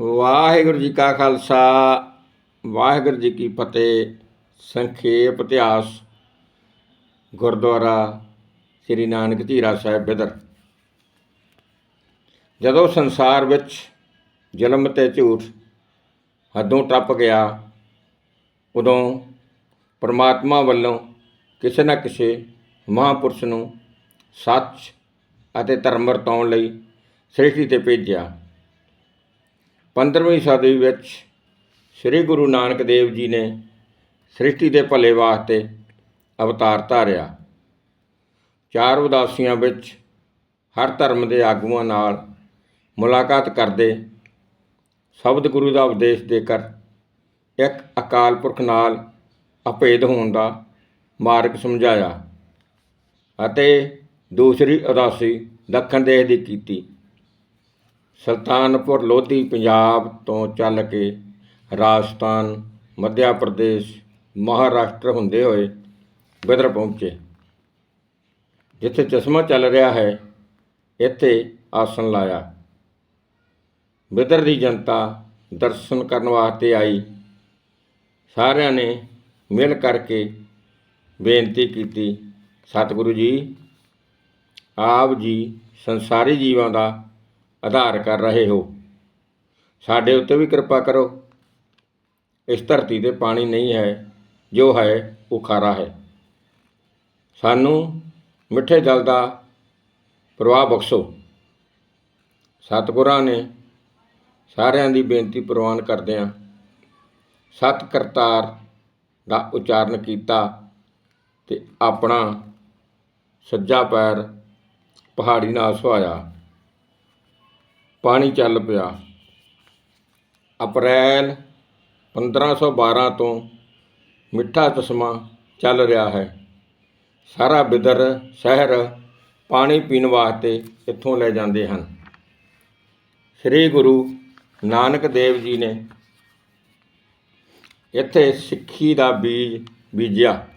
ਵਾਹਿਗੁਰੂ ਜੀ ਕਾ ਖਾਲਸਾ, ਵਾਹਿਗੁਰੂ ਜੀ ਕੀ ਫਤਿਹ, ਸੰਖੇਪ ਇਤਿਹਾਸ, ਗੁਰਦੁਆਰਾ ਸ੍ਰੀ ਨਾਨਕ ਧੀਰਾ ਸਾਹਿਬ ਬਿਦਰ। ਜਦੋਂ ਸੰਸਾਰ ਵਿੱਚ ਜ਼ੁਲਮ ਤੇ ਝੂਠ ਹੱਦੋਂ ਟੱਪ ਗਿਆ, ਉਦੋਂ ਪਰਮਾਤਮਾ ਵੱਲੋਂ ਕਿਸੇ ਨਾ ਕਿਸੇ ਮਹਾਂਪੁਰਸ਼ ਨੂੰ ਸੱਚ ਅਤੇ ਧਰਮ ਵਰਤਾਉਣ ਲਈ ਸ੍ਰਿਸ਼ਟੀ ਤੇ ਭੇਜਿਆ। 15ਵੀਂ ਸਦੀ ਵਿੱਚ ਸ੍ਰੀ ਗੁਰੂ ਨਾਨਕ ਦੇਵ ਜੀ ਨੇ ਸ੍ਰਿਸ਼ਟੀ ਦੇ ਭਲੇ ਵਾਸਤੇ ਅਵਤਾਰ ਧਾਰਿਆ। ਚਾਰ ਉਦਾਸੀਆਂ ਵਿੱਚ ਹਰ ਧਰਮ ਦੇ ਆਗੂਆਂ ਨਾਲ ਮੁਲਾਕਾਤ ਕਰਦੇ ਸ਼ਬਦ ਗੁਰੂ ਦਾ ਉਪਦੇਸ਼ ਦੇ ਕਰ ਇੱਕ ਅਕਾਲ ਪੁਰਖ ਨਾਲ ਅਭੇਦ ਹੋਣ ਦਾ ਮਾਰਗ ਸਮਝਾਇਆ ਅਤੇ ਦੂਸਰੀ ਉਦਾਸੀ ਦੱਖਣ ਦੇਸ਼ ਦੀ ਕੀਤੀ। ਸੁਲਤਾਨਪੁਰ ਲੋਧੀ ਪੰਜਾਬ ਤੋਂ ਚੱਲ ਕੇ ਰਾਜਸਥਾਨ, ਮੱਧਿਆ ਪ੍ਰਦੇਸ਼, ਮਹਾਰਾਸ਼ਟਰ ਹੁੰਦੇ ਹੋਏ ਬਿਦਰ ਪਹੁੰਚੇ। ਜਿੱਥੇ ਚਸ਼ਮਾ ਚੱਲ ਰਿਹਾ ਹੈ, ਇੱਥੇ ਆਸਣ ਲਾਇਆ। ਬਿਦਰ ਦੀ ਜਨਤਾ ਦਰਸ਼ਨ ਕਰਨ ਵਾਸਤੇ ਆਈ। ਸਾਰਿਆਂ ਨੇ ਮਿਲ ਕਰਕੇ ਬੇਨਤੀ ਕੀਤੀ, ਸਤਿਗੁਰੂ ਜੀ, ਆਪ ਜੀ ਸੰਸਾਰੀ ਜੀਵਾਂ ਦਾ ਆਧਾਰ ਕਰ ਰਹੇ ਹੋ। ਸਾਡੇ ਉੱਤੇ ਵੀ ਕਿਰਪਾ ਕਰੋ। ਇਸ ਧਰਤੀ ਤੇ ਪਾਣੀ ਨਹੀਂ ਹੈ, ਜੋ ਹੈ ਉਹ ਖਾਰਾ ਹੈ। ਸਾਨੂੰ ਮਿੱਠੇ ਜਲ ਦਾ ਪ੍ਰਵਾਹ ਬਖਸ਼ੋ। ਸਤਿਗੁਰਾਂ ਨੇ ਸਾਰਿਆਂ ਦੀ ਬੇਨਤੀ ਪ੍ਰਵਾਨ ਕਰਦਿਆਂ ਸਤ ਕਰਤਾਰ ਦਾ ਉਚਾਰਨ ਕੀਤਾ ਤੇ ਆਪਣਾ ਸੱਜਾ ਪੈਰ ਪਹਾੜੀ ਨਾਲ ਸੁਹਾਇਆ। ਪਾਣੀ ਚੱਲ ਪਿਆ। ਅਪ੍ਰੈਲ 1512 ਤੋਂ ਮਿੱਠਾ ਚਸ਼ਮਾ ਚੱਲ ਰਿਹਾ ਹੈ। ਸਾਰਾ ਬਿਦਰ, ਸ਼ਹਿਰ ਪਾਣੀ ਪੀਣ ਵਾਸਤੇ ਇੱਥੋਂ ਲੈ ਜਾਂਦੇ ਹਨ। ਸ੍ਰੀ ਗੁਰੂ ਨਾਨਕ ਦੇਵ ਜੀ ਨੇ ਇੱਥੇ ਸਿੱਖੀ ਦਾ ਬੀਜ ਬੀਜਿਆ।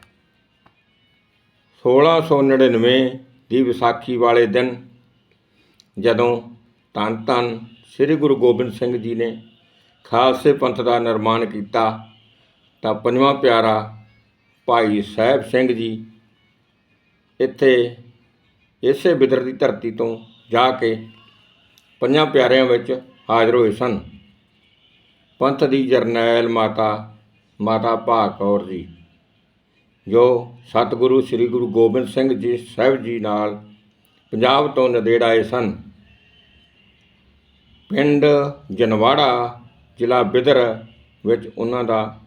1699 ਦੀ ਵਿਸਾਖੀ ਵਾਲੇ ਦਿਨ ਜਦੋਂ ਧੰਨ ਧੰਨ ਸ੍ਰੀ ਗੁਰੂ ਗੋਬਿੰਦ ਸਿੰਘ ਜੀ ਨੇ ਖਾਲਸੇ ਪੰਥ ਦਾ ਨਿਰਮਾਣ ਕੀਤਾ। ਤਾਂ ਪੰਜਵਾਂ ਪਿਆਰਾ ਭਾਈ ਸਾਹਿਬ ਸਿੰਘ ਜੀ ਇੱਥੇ ਇਸੇ ਬਿਦਰ ਦੀ ਧਰਤੀ ਤੋਂ ਜਾ ਕੇ ਪੰਜਾਂ ਪਿਆਰਿਆਂ ਵਿੱਚ ਹਾਜ਼ਰ ਹੋਏ ਸਨ। ਪੰਥ ਦੀ ਜਰਨੈਲ ਮਾਤਾ ਮਾਤਾ ਭਾਗ ਕੌਰ ਜੀ, ਜੋ ਸਤਿਗੁਰੂ ਸ੍ਰੀ ਗੁਰੂ ਗੋਬਿੰਦ ਸਿੰਘ ਜੀ ਸਾਹਿਬ ਜੀ ਨਾਲ ਪੰਜਾਬ ਤੋਂ ਨਦੇੜ ਆਏ ਸਨ। ਪਿੰਡ ਜਨਵਾੜਾ ਜ਼ਿਲ੍ਹਾ ਬਿਦਰ ਵਿੱਚ ਉਹਨਾਂ ਦਾ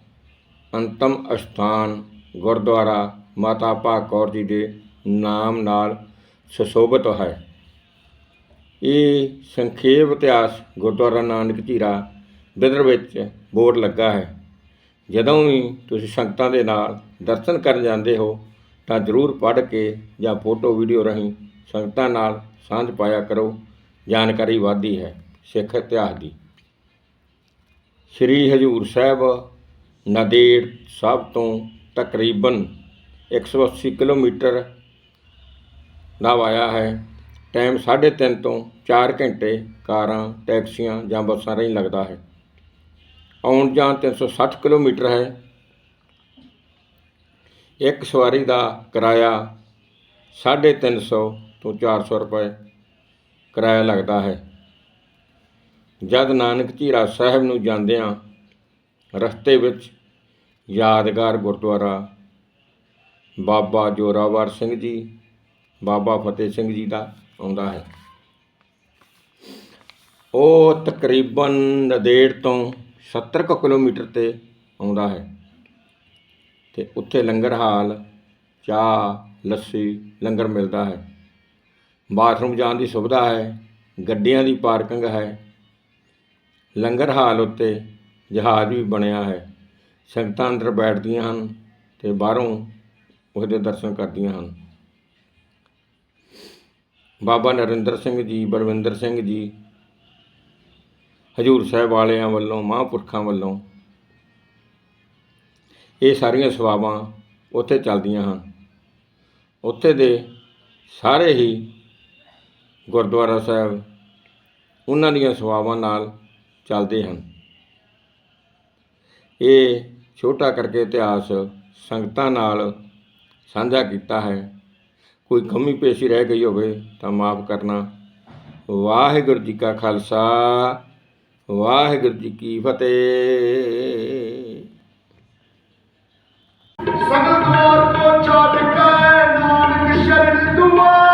ਅੰਤਮ ਅਸਥਾਨ ਗੁਰਦੁਆਰਾ ਮਾਤਾ ਭਾਗ ਕੌਰ ਜੀ ਦੇ ਨਾਮ ਨਾਲ ਸੁਸ਼ੋਭਿਤ ਹੈ। ਇਹ ਸੰਖੇਪ ਇਤਿਹਾਸ ਗੁਰਦੁਆਰਾ ਨਾਨਕ ਝੀਰਾ ਬਿਦਰ ਵਿੱਚ ਬੋਰ ਲੱਗਾ ਹੈ। ਜਦੋਂ ਵੀ ਤੁਸੀਂ ਸੰਗਤਾਂ ਦੇ ਨਾਲ ਦਰਸ਼ਨ ਕਰਨ ਜਾਂਦੇ ਹੋ ਤਾਂ ਜ਼ਰੂਰ ਪੜ੍ਹ ਕੇ ਜਾਂ ਫੋਟੋ ਵੀਡੀਓ ਰਾਹੀਂ ਸੰਗਤਾਂ ਨਾਲ ਸਾਂਝ ਪਾਇਆ ਕਰੋ। ਜਾਣਕਾਰੀ ਵਾਧੀ ਹੈ। ਸਿੱਖ ਇਤਿਹਾਸ ਦੀ। ਸ੍ਰੀ ਹਜੂਰ ਸਾਹਿਬ ਨਦੇੜ ਸਭ ਤੋਂ ਤਕਰੀਬਨ 180 ਕਿਲੋਮੀਟਰ ਦਾ ਹੈ। ਟਾਈਮ 3.5 ਤੋਂ 4 ਘੰਟੇ ਕਾਰਾਂ, ਟੈਕਸੀਆਂ ਜਾਂ ਬੱਸਾਂ ਰਾਹੀਂ ਲੱਗਦਾ ਹੈ। ਆਉਣ ਜਾਣ 360 ਕਿਲੋਮੀਟਰ ਹੈ। ਇੱਕ ਸਵਾਰੀ ਦਾ ਕਿਰਾਇਆ 350 ਤੋਂ 400 ਰੁਪਏ ਕਿਰਾਇਆ ਲੱਗਦਾ ਹੈ। ਜਦ ਨਾਨਕ ਝੀਰਾ ਸਾਹਿਬ ਨੂੰ ਜਾਂਦਿਆਂ ਰਸਤੇ ਵਿੱਚ ਯਾਦਗਾਰ ਗੁਰਦੁਆਰਾ ਬਾਬਾ ਜੋਰਾਵਰ ਸਿੰਘ ਜੀ, ਬਾਬਾ ਫਤਿਹ ਸਿੰਘ ਜੀ ਦਾ ਆਉਂਦਾ ਹੈ। ਉਹ ਤਕਰੀਬਨ ਨਦੇੜ ਤੋਂ 70 ਕੁ ਕਿਲੋਮੀਟਰ ਤੇ ਆਉਂਦਾ ਹੈ ਤੇ ਉੱਥੇ ਲੰਗਰ ਹਾਲ, ਚਾਹ, ਲੱਸੀ, ਲੰਗਰ ਮਿਲਦਾ ਹੈ। ਬਾਥਰੂਮ ਜਾਣ ਦੀ ਸੁਵਿਧਾ ਹੈ, ਗੱਡੀਆਂ ਦੀ ਪਾਰਕਿੰਗ ਹੈ ਲੰਗਰ ਹਾਲ ਉੱਤੇ ਜਹਾਜ਼ ਵੀ ਬਣਿਆ ਹੈ। ਸੰਗਤਾਂ ਅੰਦਰ ਬੈਠਦੀਆਂ ਹਨ ਤੇ ਬਾਹਰੋਂ ਉਹਦੇ ਦਰਸ਼ਨ ਕਰਦੀਆਂ ਹਨ। ਬਾਬਾ ਨਰਿੰਦਰ ਸਿੰਘ ਜੀ, ਬਲਵਿੰਦਰ ਸਿੰਘ ਜੀ, ਹਜੂਰ ਸਾਹਿਬ ਵਾਲਿਆਂ ਵੱਲੋਂ, ਮਹਾਂਪੁਰਖਾਂ ਵੱਲੋਂ ਇਹ ਸਾਰੀਆਂ ਸੇਵਾਵਾਂ ਉੱਥੇ ਚੱਲਦੀਆਂ ਹਨ। ਉੱਥੇ ਦੇ ਸਾਰੇ ਹੀ ਗੁਰਦੁਆਰਾ ਸਾਹਿਬ ਉਹਨਾਂ ਦੀਆਂ ਸੇਵਾਵਾਂ ਨਾਲ ਚੱਲਦੇ ਹਨ। ਇਹ ਛੋਟਾ ਕਰਕੇ ਇਤਿਹਾਸ ਸੰਗਤਾਂ ਨਾਲ ਸਾਂਝਾ ਕੀਤਾ ਹੈ। ਕੋਈ ਕਮੀ ਪੇਸ਼ੀ ਰਹਿ ਗਈ ਹੋਵੇ ਤਾਂ ਮਾਫ ਕਰਨਾ। ਵਾਹਿਗੁਰੂ ਜੀ ਕਾ ਖਾਲਸਾ, ਵਾਹਿਗੁਰੂ ਜੀ ਕੀ ਫਤਿਹ। ਸੰਗਵਾਰ ਕੋ ਛੱਡ ਕੇ ਨਾਨਕ ਸ਼ਰਨ ਦੁਆ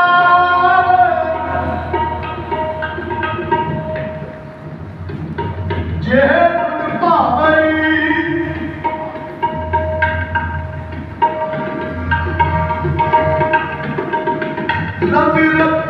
বিভিন্ন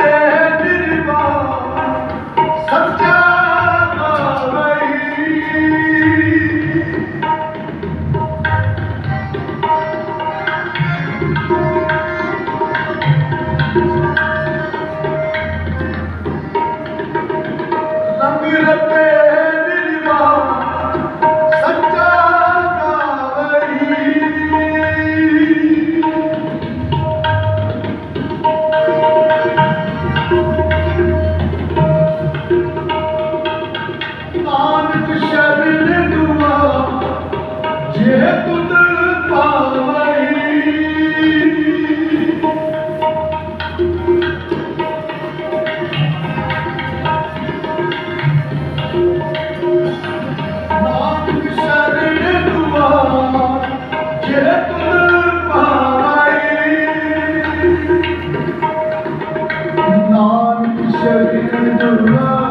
Senhor.